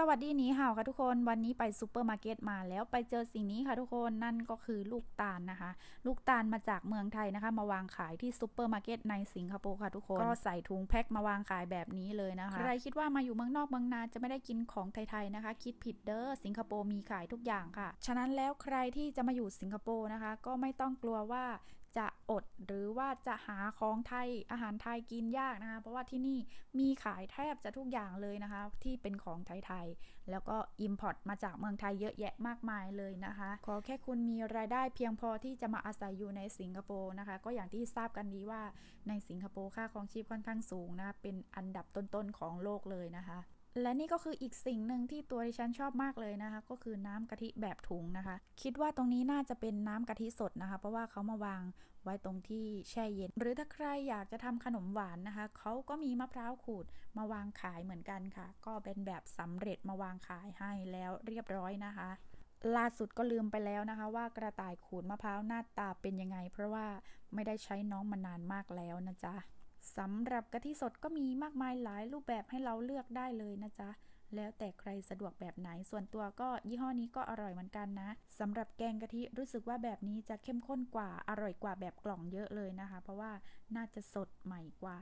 สวัสดีหนีห่าวค่ะทุกคนวันนี้ไปซูเปอร์มาร์เก็ตมาแล้วไปเจอสิ่งนี้ค่ะทุกคนนั่นก็คือลูกตาลนะคะ ลูกตาลมาจากเมืองไทยนะคะ มาวางขายที่ซูเปอร์มาร์เก็ตในสิงคโปร์ค่ะทุกคนก็ใส่ถุงแพ็คมาวางขายแบบนี้เลยนะคะใครคิดว่ามาอยู่เมืองนอกเมืองนาจะไม่ได้กินของไทยๆนะคะ คิดผิดเด้อสิงคโปร์มีขายทุกอย่างค่ะ ฉะนั้นแล้วใครที่จะมาอยู่สิงคโปร์นะคะ ก็ไม่ต้องกลัวว่า จะอดหรือว่าจะหาของไทยอาหารไทยกินยากนะคะ เพราะว่าที่นี่มีขายแทบจะทุกอย่างเลยนะคะ ที่เป็นของไทยๆแล้วก็อิมพอร์ตมาจากเมืองไทยเยอะแยะมากมายเลยนะคะ ขอแค่คุณมีรายได้เพียงพอที่จะมาอาศัยอยู่ในสิงคโปร์นะคะ ก็อย่างที่ทราบกันดีว่าในสิงคโปร์ค่าครองชีพค่อนข้างสูงนะคะเป็นอันดับต้นๆของโลกเลยนะคะ และนี่ก็คืออีกสิ่งหนึ่งที่ตัวดิฉันชอบมากเลยนะคะ ก็คือน้ำกะทิแบบถุงนะคะ คิดว่าตรงนี้น่าจะเป็นน้ำกะทิสดนะคะ เพราะว่าเขามาวางไว้ตรงที่แช่เย็น หรือถ้าใครอยากจะทำขนมหวานนะคะเขาก็มีมะพร้าวขูดมาวางขายเหมือนกันค่ะ ก็เป็นแบบสำเร็จมาวางขายให้แล้วเรียบร้อยนะคะล่าสุดก็ลืมไปแล้วนะคะว่ากระต่ายขูดมะพร้าวหน้าตาเป็นยังไง เพราะว่าไม่ได้ใช้น้องมานานมากแล้วนะจ๊ะ สำหรับกะทิสดก็มีมากมายหลายรูปแบบให้เราเลือกได้เลยนะจ๊ะ แล้วแต่ใครสะดวกแบบไหน ส่วนตัวก็ยี่ห้อนี้ก็อร่อยเหมือนกันนะสำหรับแกงกะทิรู้สึกว่าแบบนี้จะเข้มข้นกว่าอร่อยกว่าแบบกล่องเยอะเลยนะคะ เพราะว่าน่าจะสดใหม่กว่า